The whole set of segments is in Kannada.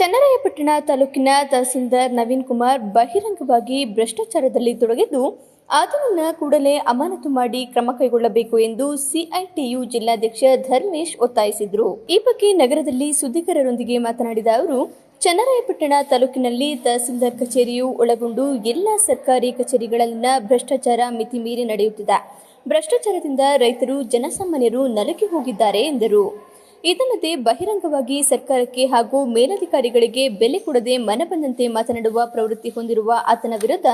ಚನ್ನರಾಯಪಟ್ಟಣ ತಾಲೂಕಿನ ತಹಸೀಲ್ದಾರ್ ನವೀನ್ ಕುಮಾರ್ ಬಹಿರಂಗವಾಗಿ ಭ್ರಷ್ಟಾಚಾರದಲ್ಲಿ ತೊಡಗಿದ್ದು, ಆತನನ್ನ ಕೂಡಲೇ ಅಮಾನತು ಮಾಡಿ ಕ್ರಮ ಕೈಗೊಳ್ಳಬೇಕು ಎಂದು ಸಿಐಟಿಯು ಜಿಲ್ಲಾಧ್ಯಕ್ಷ ಧರ್ಮೇಶ್ ಒತ್ತಾಯಿಸಿದರು. ಈ ಬಗ್ಗೆ ನಗರದಲ್ಲಿ ಸುದ್ದಿಗಾರರೊಂದಿಗೆ ಮಾತನಾಡಿದ ಅವರು, ಚನ್ನರಾಯಪಟ್ಟಣ ತಾಲೂಕಿನಲ್ಲಿ ತಹಸೀಲ್ದಾರ್ ಕಚೇರಿಯು ಒಳಗೊಂಡು ಎಲ್ಲ ಸರ್ಕಾರಿ ಕಚೇರಿಗಳಲ್ಲಿನ ಭ್ರಷ್ಟಾಚಾರ ಮಿತಿಮೀರಿ ನಡೆಯುತ್ತಿದೆ. ಭ್ರಷ್ಟಾಚಾರದಿಂದ ರೈತರು ಜನಸಾಮಾನ್ಯರು ನಲುಗಿ ಹೋಗಿದ್ದಾರೆ ಎಂದರು. ಇದಲ್ಲದೆ ಬಹಿರಂಗವಾಗಿ ಸರ್ಕಾರಕ್ಕೆ ಹಾಗೂ ಮೇಲಧಿಕಾರಿಗಳಿಗೆ ಬೆಲೆ ಕೊಡದೆ ಮನಬಂದಂತೆ ಮಾತನಾಡುವ ಪ್ರವೃತ್ತಿ ಹೊಂದಿರುವ ಆತನ ವಿರುದ್ಧ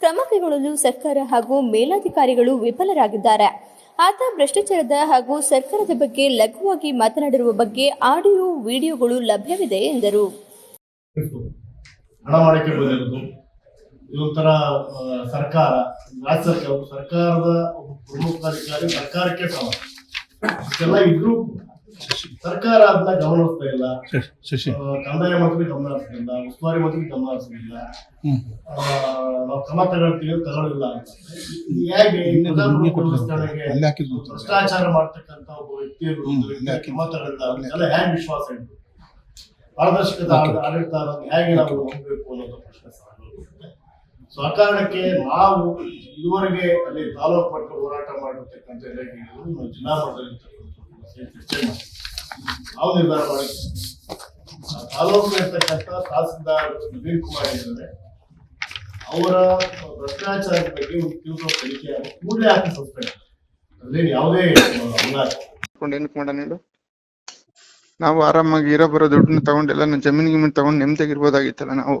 ಕ್ರಮ ಕೈಗೊಳ್ಳಲು ಸರ್ಕಾರ ಹಾಗೂ ಮೇಲಾಧಿಕಾರಿಗಳು ವಿಫಲರಾಗಿದ್ದಾರೆ. ಆತ ಭ್ರಷ್ಟಾಚಾರದ ಹಾಗೂ ಸರ್ಕಾರದ ಬಗ್ಗೆ ಲಘುವಾಗಿ ಮಾತನಾಡಿರುವ ಬಗ್ಗೆ ಆಡಿಯೋ ವಿಡಿಯೋಗಳು ಲಭ್ಯವಿದೆ ಎಂದರು. ಇದೊಂಥರ ಸರ್ಕಾರ, ರಾಜ್ಯ ಸರ್ಕಾರ, ಸರ್ಕಾರದ ಸರ್ಕಾರಕ್ಕೆ ಇದ್ರೂ ಸರ್ಕಾರ ಅದನ್ನ ಗಮನಿಸ್ತಾ ಇಲ್ಲ. ಶಶಿ. ಕಂದಾಯ ಮಂತ್ರಿ ಗಮನ ಹರಿಸಲಿಲ್ಲ ಉಸ್ತುವಾರಿ ಮಂತ್ರಿ ಗಮನ ಹರಿಸಲಿಲ್ಲ ನಾವು ಕ್ರಮ ತಗೊಳ್ತೀವಿ ತಗೊಳ್ಳಿಲ್ಲ. ಹೇಗೆ ಭ್ರಷ್ಟಾಚಾರ ಮಾಡ್ತಕ್ಕಂಥ ಒಬ್ಬ ವ್ಯಕ್ತಿಯ ವಿರುದ್ಧ ಕ್ರಮ ಅದಕ್ಕೆಲ್ಲ ಹೇಗೆ ವಿಶ್ವಾಸ ಇಟ್ಟು ಪಾರದರ್ಶಕತೆ ಆಡ- ಆಡಳಿತ ಅನ್ನೋದು ಹೇಗೆ ನಾವು ಹೋಗ್ಬೇಕು ಅನ್ನೋದು ಪ್ರಶ್ನೆ. ಸೊ ಆ ಕಾರಣಕ್ಕೆ ನಾವು ಇದುವರೆಗೆ ಅಲ್ಲಿ ತಾಲೂಕು ಮಟ್ಟ ಹೋರಾಟ ಮಾಡಿರ್ತಕ್ಕಂಥ ಜಿಲ್ಲಾ ಮಟ್ಟದಲ್ಲಿ ನಾವು ನಿರ್ಧಾರ ತಾಲೂಕು ಇರ್ತಕ್ಕಂಥ ತಹಸೀಲ್ದಾರ್ ಕುಮಾರ್ ಅವರ ಭ್ರಷ್ಟಾಚಾರದ ಬಗ್ಗೆ ಒಂದು ತೀವ್ರ ತನಿಖೆ ಕೂಡಲೇ ಹಾಕಿ ಸಸ್ಪೆಂಡ್ ಅದೇನು ಯಾವುದೇ ನಾವು ಆರಾಮಾಗಿ ಇರೋ ಬರೋ ದುಡ್ಡನ್ನ ತಗೊಂಡೆಲ್ಲ ನನ್ನ ಜಮೀನ್ ಗಿಮೀನ್ ತಗೊಂಡು ನೆಮ್ಮದಿಯಾಗಿರ್ಬೋದಾಗಿತ್ತಲ್ಲ ನಾವು.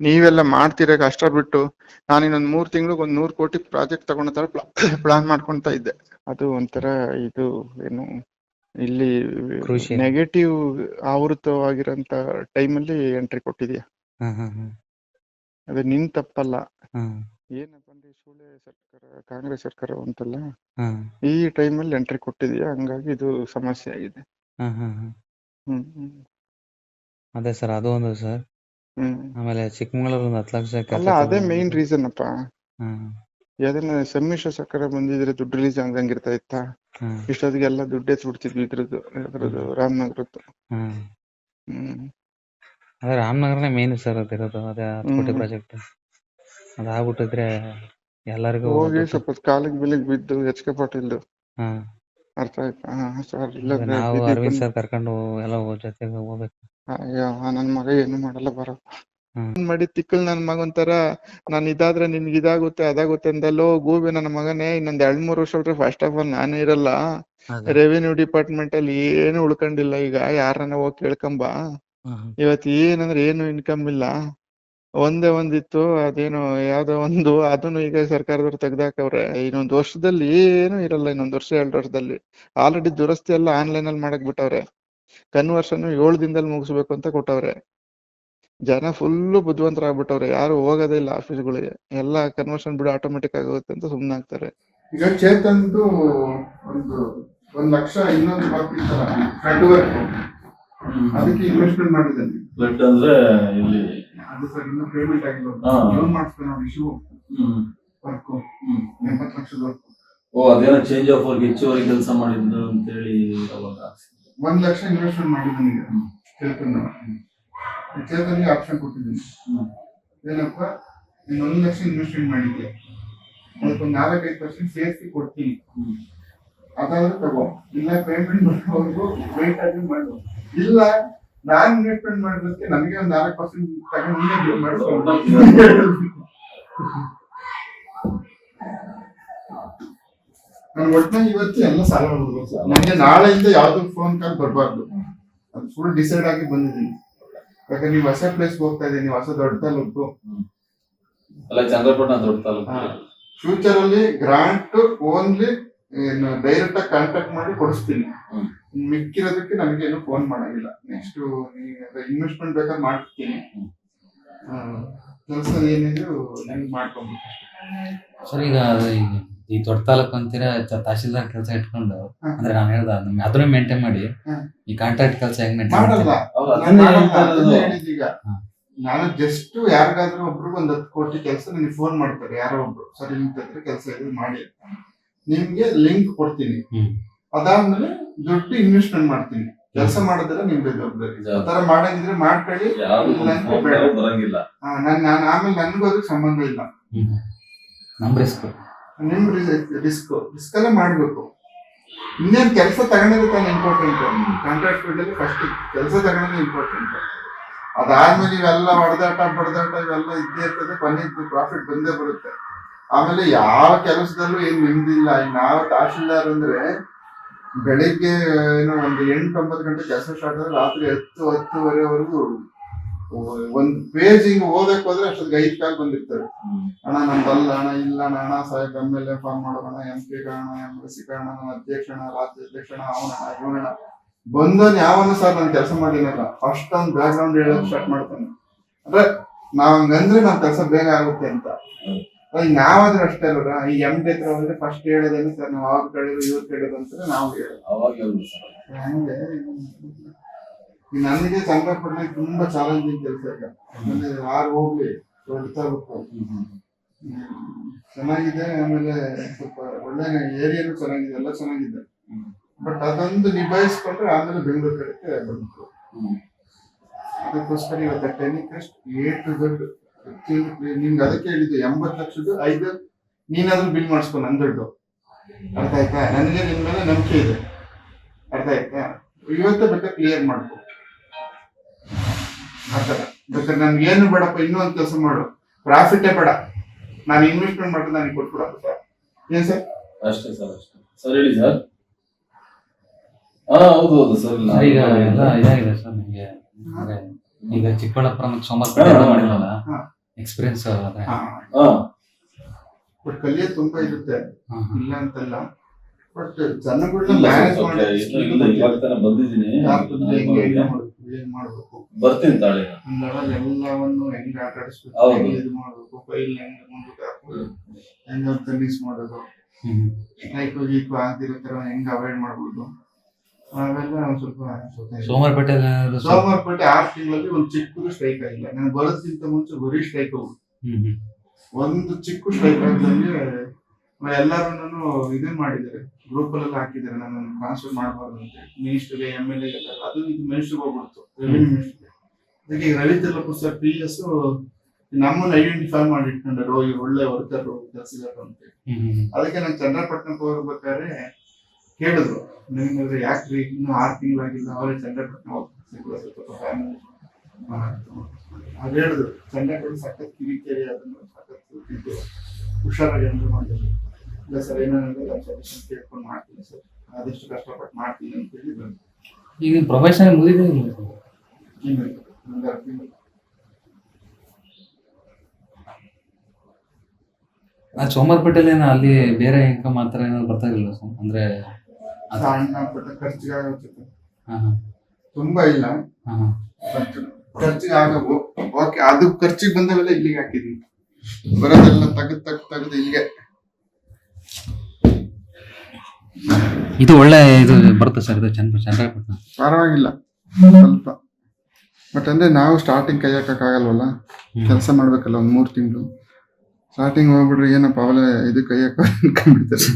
ನೀವೆಲ್ಲ ಮಾಡ್ತೀರ ಕಷ್ಟ ಬಿಟ್ಟು ನಾನು ಇನ್ನೊಂದ್ ಮೂರ್ ತಿಂಗಳಿಗೆ ಒಂದ್ ನೂರ್ ಕೋಟಿ ಪ್ರಾಜೆಕ್ಟ್ ತಗೊಂಡ ತರ ಪ್ಲಾನ್ ಮಾಡ್ಕೊಂತ ಇದ್ದೆ. ಅದು ಒಂಥರ ಇದು ಏನು ಇಲ್ಲಿ ನೆಗೆಟಿವ್ ಆವೃತವಾಗಿರಂತ ಟೈಮ್ ಅಲ್ಲಿ ಎಂಟ್ರಿ ಕೊಟ್ಟಿದ್ಯಾ? ಅದು ನಿನ್ ತಪ್ಪಲ್ಲ. ಏನಪ್ಪ ಅಂದ್ರೆ ಸೂಳೆ ಸರ್ಕಾರ ಕಾಂಗ್ರೆಸ್ ಸರ್ಕಾರ ಅಂತಲ್ಲ ಈ ಟೈಮ್ ಅಲ್ಲಿ ಎಂಟ್ರಿ ಕೊಟ್ಟಿದ್ಯಾ? ಹಂಗಾಗಿ ಇದು ಸಮಸ್ಯೆ ಆಗಿದೆ. ಹ್ಮ್ ಅದೇ ಸರ್ ಅದು ಒಂದು ಸರ್. ಹ್ಮ್. ಆಮೇಲೆ ಚಿಕ್ಕಮಗಳೂರು ಒಂದ್ ಹತ್ತು ಲಕ್ಷ ಕೆಲ್ಸ ಅಲ್ಲ ಅದೇ ತಗೊಂಡು- ಮೇನ್ ರೀಸನ್ ಅಪ್ಪ. ಹ್ಮ್ ಯಾವ್ದನ್ನ ಸಮ್ಮಿಶ್ರ ಸರ್ಕಾರ ಬಂದಿದ್ರೆ ದುಡ್ಡು ರಿಲೀಸ್ ಆಗಂಗಿರ್ತಾ ಇತ್ತ? ಇಷ್ಟೊತ್ತಿಗೆ ಇಷ್ಟೊತ್ತಿಗೆಲ್ಲ ದುಡ್ಡು ಸುಡ್ತಿದ್ವಿ ಇದ್ರದ್ದು ಇದ್ರದ್ದು ರಾಮನಗರದ್ದು. ಹ್ಮ್ ಹ್ಮ್. ಅದೇ ರಾಮನಗರನೇ ಮೇನ್ ಸರ್ ಅದಿರೋದು ಅದೇ ಹತ್ತು ಕೋಟಿ ಹ್ಮ್. ಪ್ರಾಜೆಕ್ಟ್ ಅದಾಗ್ಬಿಟ್ಟಿದ್ರೆ ಎಲ್ಲರಿಗೂ ಹೋಗಿ ದುಡ್ಡು- ಸ್ವಲ್ಪ ಕಾಲಿಗೆ ಬೆಲಿಗ್ ಬಿದ್ದು ಎಚ್ ಕೆ ಪಾಟೀಲ್ದು ಹ್ಮ್ ಅರ್ಥ ಆಯ್ತಾ? ಹಾ ಸರ್ ಅದೇ ನಾವು ಅರವಿಂದ್ ಸರ್ ಕರ್ಕೊಂಡು ಎಲ್ಲ ಹೋಗ್- ಜೊತೆಗೆ ಹೋಗ್ಬೇಕು. ಅಯ್ಯೋ ನನ್ ಮಗ ಏನು ಮಾಡಲ್ಲ ಬರೋ. ಹ್ಮ್. ಮಾಡಿ ತಿಕ್ಕಲ್ ನನ್ ಮಗ ಒಂಥರ ನಾನ್ ಇದಾದ್ರೆ ನಿನ್ಗ್ ಇದಾಗುತ್ತೆ ಅದಾಗುತ್ತೆ ಅಂದಲ್ಲೋ ಗೂಬೆ ನನ್ನ ಮಗನೇ ಇನ್ನೊಂದ್ ಎರಡ್ ಮೂರ್ ವರ್ಷ ಬಿಟ್ರೆ ಫಸ್ಟ್ ಆಫ್ ಆಲ್ ನಾನು ಇರಲ್ಲ. ಅದೇ. ರೆವಿನ್ಯೂ ಡಿಪಾರ್ಟ್ಮೆಂಟ್ ಅಲ್ಲಿ ಏನು ಉಳ್ಕೊಂಡಿಲ್ಲ ಈಗ ಯಾರನ್ನ ಹೋಗಿ ಕೇಳ್ಕೊಂಬ. ಹ್ಮ್ ಹ್ಮ್. ಇವತ್ ಏನಂದ್ರೆ ಏನು ಇನ್ಕಮ್ ಇಲ್ಲ. ಒಂದೇ ಒಂದಿತ್ತು ಅದೇನು ಯಾವ್ದೋ ಒಂದು ಅದನ್ನು ಈಗ ಸರ್ಕಾರದವ್ರು ತೆಗ್ದಾಕವ್ರೆ. ಇನ್ನೊಂದ್ ವರ್ಷದಲ್ಲಿ ಏನು ಇರಲ್ಲ ಇನ್ನೊಂದ್ ವರ್ಷ ಎರಡ್ ವರ್ಷದಲ್ಲಿ. ಆಲ್ರೆಡಿ ದುರಸ್ತಿ ಎಲ್ಲ ಆನ್ಲೈನ್ ಅಲ್ಲಿ ಮಾಡಕ್ ಬಿಟ್ಟವ್ರೆ. ಕನ್ವರ್ಷನ್ ಏಳು ದಿನದಲ್ಲಿ ಮುಗಿಸ್ಬೇಕು ಅಂತ ಕೊಟ್ಟವ್ರೆ. ಜನ ಫುಲ್ಲು ಬುದ್ಧಿವಂತರಾಗ್ಬಿಟ್ಟವ್ರೆ ಯಾರು ಹೋಗೋದೇ ಇಲ್ಲ ಆಫೀಸ್ಗಳಿಗೆ. ಎಲ್ಲ ಕನ್ವರ್ಷನ್ ಬಿಡು ಆಟೋಮೆಟಿಕ್ ಆಗುತ್ತೆ ಅಂತ ಸುಮ್ಮನೆ ಆಗ್ತಾರೆ. ಈಗ ಚೇತನ್ದು ಒಂದು ಒಂದ್ ಲಕ್ಷ ಇನ್ನೊಂದು ಬರ್ತಿತ್ತಲ್ಲ ಫ್ರಂಟ್ ವರ್ಕ್ ಅದಕ್ಕೆ ಇನ್ವೆಸ್ಟ್ಮೆಂಟ್ ಮಾಡಿದ್ದಾನೆ ಫ್ಲಡ್ ಅಂದ್ರೆ ಇಲ್ಲಿ ಅದು ಸರ್ ಇನ್ನು ಪೇಮೆಂಟ್ ಆಗಿಲ್ಲ. ಹಾ. ಲೋನ್ ಮಾಡಿಸ್ತಾನೆ ನೋಡಿ ಶಿವು ಹ್ಮ್. ವರ್ಕ್. ಎಂಬತ್ತು ಲಕ್ಷದ ವರ್ಕ್ ಓ ಅದೇನೋ ಚೇಂಜ್ ಆಫ್ ಅವ್ರಿಗೆ ಹೆಚ್ಚುವರಿ ಕೆಲಸ ಮಾಡಿದ್ದು ಅಂತೇಳಿ ಅವಾಗ ಒಂದ್ ಲಕ್ಷ ಇನ್ವೆಸ್ಟ್ಮೆಂಟ್ ಮಾಡಿದ್ದಾನೆ ನನಗೆ. ಚೇತನ್ ಚೇತನ್ಗೆ ಆಪ್ಷನ್ ಕೊಟ್ಟಿದ್ದೀನಿ. ಏನಪ್ಪ? ನೀನು ಒಂದ್ ಲಕ್ಷ ಇನ್ವೆಸ್ಟ್ಮೆಂಟ್ ಮಾಡಿದ್ದೆ ಅದಕ್ಕೊಂದು ನಾಲ್ಕೈದು ಪರ್ಸೆಂಟ್ ಸೇರಿಸಿ ಕೊಡ್ತೀನಿ. ಅದಾದರೂ ತಗೋ. ಇಲ್ಲ ಪೇಮೆಂಟ್ ಮಾಡೋರ್ಗು ವೇಟ್ ಆಗಿ ಮಾಡು. ಇಲ್ಲ ನಾನು ಇನ್ವೆಸ್ಟ್ಮೆಂಟ್ ಮಾಡೋದಕ್ಕೆ ನನಗೆ ಒಂದ್ ನಾಲ್ಕು ಪರ್ಸೆಂಟ್ ತಗೊಂಡು ನೀನೇ ಬಿಲ್ ಮಾಡ್ಕೊಂಡು ನಾನು ಒಟ್ಟಿನಾಗ ಇವತ್ತು ಎಲ್ಲ ಸಾಲ ಮಾಡ್ಬೇಕು ನನಗೆ ನಾಳೆಯಿಂದ ಯಾವ್ದು ಫೋನ್ ಕಾಲ್ ಬರಬಾರ್ದು. ಅದು ಫುಲ್ ಡಿಸೈಡ್ ಆಗಿ ಬಂದಿದ್ದೀನಿ. ಯಾಕಂದ್ರೆ ನೀವು ಹೊಸ ಪ್ಲೇಸ್ ಹೋಗ್ತಾ ಇದ್ದೀನಿ ನೀವು ಹೊಸ ದೊಡ್ಡ ತಾಲೂಕು. ಅಲ್ಲ ಚಂದ್ರಪಟ್ಟಣ ದೊಡ್ಡ ತಾಲೂಕು. ಫ್ಯೂಚರ್ ಅಲ್ಲಿ ಗ್ರಾಂಟ್ ಓನ್ಲಿ ಡೈರೆಕ್ಟ್ ಆಗಿ ಕಾಂಟ್ಯಾಕ್ಟ್ ಮಾಡಿ ಕೊಡಿಸ್ತೀನಿ. ಮಿಕ್ಕಿರೋದಕ್ಕೆ ನನಗೆ ಏನು ಫೋನ್ ಮಾಡಂಗಿಲ್ಲ ನೆಕ್ಸ್ಟ್ ಇನ್ವೆಸ್ಟ್ಮೆಂಟ್ ಬೇಕಾದ್ರೆ ಮಾಡ್ತೀನಿ. ಕೆಲಸ ಏನಿದ್ರು ನನಗೆ ಮಾಡ್ಕೊಂಬೇಕು ಸರಿ ಈಗ ಈ ದೊಡ್ಡ ತಾಲೂಕು ಅಂತೀರ ತಹಶೀಲ್ದಾರ್ ಕೆಲಸ ಇಟ್ಕೊಂಡು ಅಂದ್ರೆ ನಾನು ಹೇಳ್ದ ನಿಮ್ಗೆ ಅದನ್ನ ಮೇಂಟೈನ್ ಮಾಡಿ ಈ ಕಾಂಟ್ರಾಕ್ಟ್ ಕೆಲಸ ಹೆಂಗ್ ಮೇಂಟೈನ್ ಮಾಡಲ್ಲ ನಾನು ಜಸ್ಟ್ ಯಾರಿಗಾದ್ರೂ ಒಬ್ರು ಒಂದ್ ಹತ್ತು ಕೋಟಿ ಕೆಲಸ ನನಗೆ ಫೋನ್ ಮಾಡ್ತಾರೆ ಯಾರೋ ಒಬ್ರು. ಸರಿ ನಿಮ್ಗೆ ಕೆಲಸ ಇದ್ರೆ ಮಾಡಿ ಅಂತ. ನಿಮ್ಗೆ ಲಿಂಕ್ ಕೊಡ್ತೀನಿ. ಅದಾದ್ಮೇಲೆ ದುಡ್ಡು ಇನ್ವೆಸ್ಟ್ಮೆಂಟ್ ಮಾಡ್ತೀನಿ. ಕೆಲಸ ಮಾಡಿದ್ರೆ ನಿಮ್ಗೆ ಜವಾಬ್ದಾರಿ ಆ ಜವಾಬ್ದಾರಿ. ತರ ಮಾಡಂಗಿದ್ರೆ ಮಾಡ್ಕೊಳ್ಳಿ ಬರಂಗಿಲ್ಲ. ನಾನ್ ನಾನ್ ಆಮೇಲೆ ನನ್ಗೂ ಅದಕ್ಕೆ ಸಂಬಂಧ ಇಲ್ಲ. ನಮ್ ರಿಸ್ಕ್ ನಿಮ್ ರಿಸ್ಕ್ ರಿಸ್ಕ್ ಎಲ್ಲ ಮಾಡಬೇಕು. ಇನ್ನೇನು ಕೆಲಸ ತಗೊಂಡಿದ್ರೆ ತಾನೇ ಇಂಪಾರ್ಟೆಂಟ್ ಕಾಂಟ್ರಾಕ್ಟ್ ಫೀಲ್ಡ್ ಅಲ್ಲಿ ಫಸ್ಟ್ ಕೆಲಸ ತಗೊಳ್ಳೋದು ಇಂಪಾರ್ಟೆಂಟ್ ಅದಾದ್ಮೇಲೆ ಇವೆಲ್ಲ ಹೊಡೆದಾಟ, ಬಡದಾಟ ಇವೆಲ್ಲ ಇದ್ದೇ ಇರ್ತದೆ ಕೊನೆಗೆ ಪ್ರಾಫಿಟ್ ಬಂದೇ ಬರುತ್ತೆ. ಆಮೇಲೆ ಯಾವ ಕೆಲಸದಲ್ಲೂ ಏನು ನೆಮ್ಮದಿಲ್ಲ ನಾವು ತಹಶೀಲ್ದಾರ್ ಅಂದ್ರೆ ಬೆಳಿಗ್ಗೆ, ಏನೋ, ಒಂದು ಎಂಟು, ಒಂಬತ್ತು ಗಂಟೆ ಕೆಲಸ ಸ್ಟಾರ್ಟ್ ಆದ್ರೆ ರಾತ್ರಿ ಹತ್ತು, ಹತ್ತುವರೆವರೆಗೂ ಒಂದು ಪೇಜ್ ಹಿಂಗ್ ಓದಕ್ ಹೋದ್ರೆ ಅಷ್ಟೊತ್ತಿಗೆ ಐದು ಕಾಲ್ ಬಂದಿರ್ತವೆ ಅಣ್ಣ ನಮ್ದಲ್ಲ ಅಣ್ಣ ಇಲ್ಲ ಅಣ್ಣ ಅಣ್ಣ ಸಾಹೇಬ್ ಎಂ ಎಲ್ ಎ ಫಾರ್ಮ್ ಮಾಡೋಣ ಎಂ ಪಿ ಕಾರಣ ಎಂ ಎಸ್ ಸಿ ಕಾರಣ ನನ್ನ ಅಧ್ಯಕ್ಷಣ ರಾಜ್ಯಾಧ್ಯಕ್ಷಣ ಅವನ ಇವನ ಬಂದನ್ ಯಾವನು ಸರ್ ನಾನು ಕೆಲಸ ಮಾಡಿನಲ್ಲ ಫಸ್ಟ್ ಒಂದ್ ಬ್ಯಾಕ್ ಗ್ರೌಂಡ್ ಹೇಳೋದು ಸ್ಟಾರ್ಟ್ ಮಾಡ್ತಾನೆ. ಅಂದ್ರೆ ನಾವ್ ಹಂಗಂದ್ರೆ ನಮ್ ಕೆಲಸ ಬೇಗ ಆಗುತ್ತೆ ಅಂತ. ಈಗ ನಾವಾದ್ರೂ ಅಷ್ಟೇ ಅಲ್ವಾ ಈ ಎಂ ಡಿ ಹತ್ರ ಹೋದ್ರೆ ಫಸ್ಟ್ ಹೇಳೋದೇನು ಸರ್ ನಾವು ಅವ್ರ ಕೇಳಿದ್ರು ಇವ್ರು ಕೇಳಿದ್ರು ಅಂತ ನಾವು ಹೇಳೋದು. ಅವಾಗ ಹಂಗೆ. ನನಗೆ ಚಂದ್ರಪಟ್ಟಣ ತುಂಬಾ ಚಾಲೆಂಜಿಂಗ್ ಕೆಲಸ ಈಗ. ಯಾರು ಹೋಗ್ಲಿ. ಚೆನ್ನಾಗಿದೆ, ಆಮೇಲೆ ಸ್ವಲ್ಪ ಒಳ್ಳೆ ಏರಿಯಾನು ಚೆನ್ನಾಗಿದೆ, ಎಲ್ಲ ಚೆನ್ನಾಗಿದೆ. ಬಟ್ ಅದೊಂದು ನಿಭಾಯಿಸ್ಕೊಂಡ್ರೆ ಆಮೇಲೆ ಬೆಂಗಳೂರು ಕಡೆಗೆ ಬಂತು. ಅದಕ್ಕೋಸ್ಕರ ಇವತ್ತು ಟೆನಿಕ್ರೆಸ್ಟ್ ಎ ಟು ಝಡ್ ನಿಮ್ಗೆ ಅದಕ್ಕೆ ಹೇಳಿದ್ದು ಎಂಬತ್ತು ಲಕ್ಷದ ಐದು, ನೀನಾದ್ರೂ ಬಿಲ್ ಮಾಡಿಸ್ಕೊ ನನ್ ದುಡ್ಡು. ಅರ್ಥ ಆಯ್ತಾ? ನನಗೆ ನಿಮ್ಮ ಮೇಲೆ ನಂಬಿಕೆ ಇದೆ. ಅರ್ಥ ಆಯ್ತಾ? ಇವತ್ತೇ ಬೆಟ್ಟ ಕ್ಲಿಯರ್ ಮಾಡ್ಕೊ. ಆತರ. ಬೇಕಾದ್ರೆ ನನ್ಗೆ ಏನು ಬೇಡಪ್ಪ ಇನ್ನೂ ಒಂದು ಕೆಲಸ ಮಾಡು. ಪ್ರಾಫಿಟೇ ಬೇಡ. ನಾನು ಇನ್ವೆಸ್ಟ್ಮೆಂಟ್ ಮಾಡಿ ನನಗೆ ಕೊಟ್ಬಿಡಪ್ಪ ಸರ್ ಏನ್ ಸರ್ ಅಷ್ಟೇ ಸರ್ ಅಷ್ಟೇ. ಸರ್ ಹೇಳಿ ಸರ್ ಹಾ ಹೌದು ಹೌದು ಸರ್ ಈಗ ಎಲ್ಲ ಇದಾಗಿದೆ ಸರ್ ನಿಮಗೆ. ಅಂದ್ರೆ ಈಗ ಚಿಕ್ಕಬಳ್ಳಾಪುರ ಮತ್ತು ಎಲ್ಲ ಮಾಡಿರಲ್ಲ ಹಾ. ಎಕ್ಸ್ಪೀರಿಯನ್ಸ್ ಅದೇ ಹಾ. ಬಟ್ ಕಲಿಯೋದು ತುಂಬಾ ಇರುತ್ತೆ. ಇಲ್ಲ ಅಂತಲ್ಲ. ಬಟ್ ಜನಗಳನ್ನ ಇಲ್ಲ ಮ್ಯಾನೇಜ್ ಮಾಡಿ ಇವಾಗ ತಾನೇ ಬಂದಿದ್ದೀನಿ. ಏನ್ ಮಾಡ್ಬೇಕು. ಬರ್ತೀನಿ ತಾಳಿ ಒಂದ್ ಲೆವೆಲ್ ಎಲ್ಲವನ್ನು ಹೆಂಗ್ ಆಟ ಆಡಿಸ್ಬೇಕು ಹೌದು. ಹೆಂಗ್ ಇದು ಮಾಡ್ಬೇಕು ಫೈಲ್ ಹೆಂಗ್ ಮುಂದಕ್ಕೆ ಹಾಕೋದು ಹೆಂಗ್ ಟೆನ್ನಿಸ್ ಮಾಡೋದು. ಹ್ಮ್. ಸ್ಟ್ರೈಕ್ ಗೀಕು ಆಗ್ದಿರೋ ತರ ಹೆಂಗ್ ಅವಾಯ್ಡ್ ಮಾಡ್ಬೋದು. ಅವೆಲ್ಲ ಒಂದ್ ಸ್ವಲ್ಪ ಗೊತ್ತಾಯ್ತು. ಸೋಮವಾರಪೇಟೆ ಸೋಮವಾರಪೇಟೆ ಆರು ತಿಂಗಳಲ್ಲಿ ಒಂದು ಚಿಕ್ಕದು ಸ್ಟ್ರೈಕ್ ಆಗಿಲ್ಲ ನಾನು ಬರೋದಕ್ಕಿಂತ ಮುಂಚೆ ಬರೀ ಸ್ಟ್ರೈಕ್ ಹೋಗುದು. ಹ್ಮ್ ಹ್ಮ್. ಒಂದು ಚಿಕ್ಕ ಸ್ಟ್ರೈಕ್ ಆಗ್ದಂಗೆ ಎಲ್ಲರೂ ಇದನ್ ಮಾಡಿದ್ದಾರೆ. ಗ್ರೂಪ್ ಅಲ್ಲಿ ಹಾಕಿದ್ದಾರೆ ನಾನು ಟ್ರಾನ್ಸ್ಫರ್ ಮಾಡಬಾರ್ದು ಅಂತ ಮಿನಿಸ್ಟರ್ಗೆ ಎಂ ಎಲ್ ಎ ಅದು ಇದು ಮಿನಿಸ್ಟರ್ಗೆ ಹೋಗ್ಬಿಡ್ತು. ರೆವಿನ್ಯೂ ಮಿನಿಸ್ಟರ್ಗೆ ಅದಕ್ಕೆ ಈಗ Ravi Tellappa sir P S ನಮ್ಮನ್ನ ಐಡೆಂಟಿಫೈ ಮಾಡಿ ಇಟ್ಕೊಂಡರು ಇವ್ರು ಒಳ್ಳೆ ವರ್ಕರ್ ಕೆಲಸಗಾರರು ಅಂತ ಅದಕ್ಕೆ ನಾನು ಚಂದ್ರಪಟ್ಟಣಕ್ಕೆ ಹೋಗ್ಬೇಕಾದ್ರೆ ಕೇಳಿದ್ರು. ನಿಮ್ಗೆ ಯಾಕ್ರಿ ಇನ್ನೂ ಆರು ತಿಂಗಳಾಗಿಲ್ಲ. ಅವರೇ ಚಂದ್ರಪಟ್ಟಣ ಹೋಗ್ತಾರೆ ಫ್ಯಾಮಿಲಿ ಅದು ಹೇಳಿದ್ರು. ಚಂದ್ರಪಟ್ಟಣ ಸಖತ್ ಕಿರಿಕಿರಿ ಅದನ್ನು ಸಖತ್ ಇದು ಹುಷಾರಾಗಿ ಅಂದ್ರೆ ಮಾಡಿದ್ರು. ಇಲ್ಲ ಸರ್ ಏನಾದ್ರು ಸಜೆಷನ್ ಕೇಳ್ಕೊಂಡು ಮಾಡ್ತೀನಿ ಸರ್ ಆದಷ್ಟು ಕಷ್ಟಪಟ್ಟು ಮಾಡ್ತೀನಿ ಅಂತ ಹೇಳಿದ್ರು ಈಗ ನಿಮ್ ಪ್ರೊಫೆಷನ್ ಮುಗಿದಿದೆ ಇಲ್ಲ ಆರು ತಿಂಗಳು ಆ ಏನೋ ಅಲ್ಲಿ ಬೇರೆ ಇನ್ಕಮ್ ಮಾತ್ರ ಏನಾದ್ರು ಬರ್ತಾ ಇರಲಿಲ್ಲ ಸರ್ ಅಂದ್ರೆ ಅದು- ಸಣ್ಣ ಪುಟ್ಟ ಖರ್ಚಿಗೆ ಆಗುತ್ತೆ ಹಾ ಹಾ. ತುಂಬಾ ಇಲ್ಲ. ಹಾ ಖರ್ಚು ಬಟ್ ಖರ್ಚಿಗೆ ಆಗವು ಓಕೆ ಅದು ಖರ್ಚಿಗೆ ಬಂದವೆಲ್ಲ ಇಲ್ಲಿಗೆ ಹಾಕಿದೀನಿ. ಬರೋದೆಲ್ಲ ತೆಗೆದು ತೆಗೆದು ತೆಗೆದು ಇಲ್ಲಿಗೆ. ಇದು ಒಳ್ಳೆ ಇದು ಬರುತ್ತೆ ಸರ್ ಇದು ಚಂದ್ರ ಚಂದ್ರಪಟ್ಟಣ ಪರವಾಗಿಲ್ಲ. ಸ್ವಲ್ಪ. ಬಟ್ ಅಂದ್ರೆ ನಾವು ಸ್ಟಾರ್ಟಿಂಗ್ ಕೈ ಹಾಕಕ್ಕಾಗಲ್ವಲ್ಲ ಕೆಲಸ ಮಾಡ್ಬೇಕಲ್ಲ ಒಂದ್ ಮೂರ್ ತಿಂಗಳು. ಸ್ಟಾರ್ಟಿಂಗ್ ಹೋಗ್ಬಿಟ್ರೆ ಏನಪ್ಪ ಅವಲೇ ಇದು ಕೈ ಹಾಕ ಅನ್ಕೊಂಡ್ಬಿಡ್ತಾರೆ.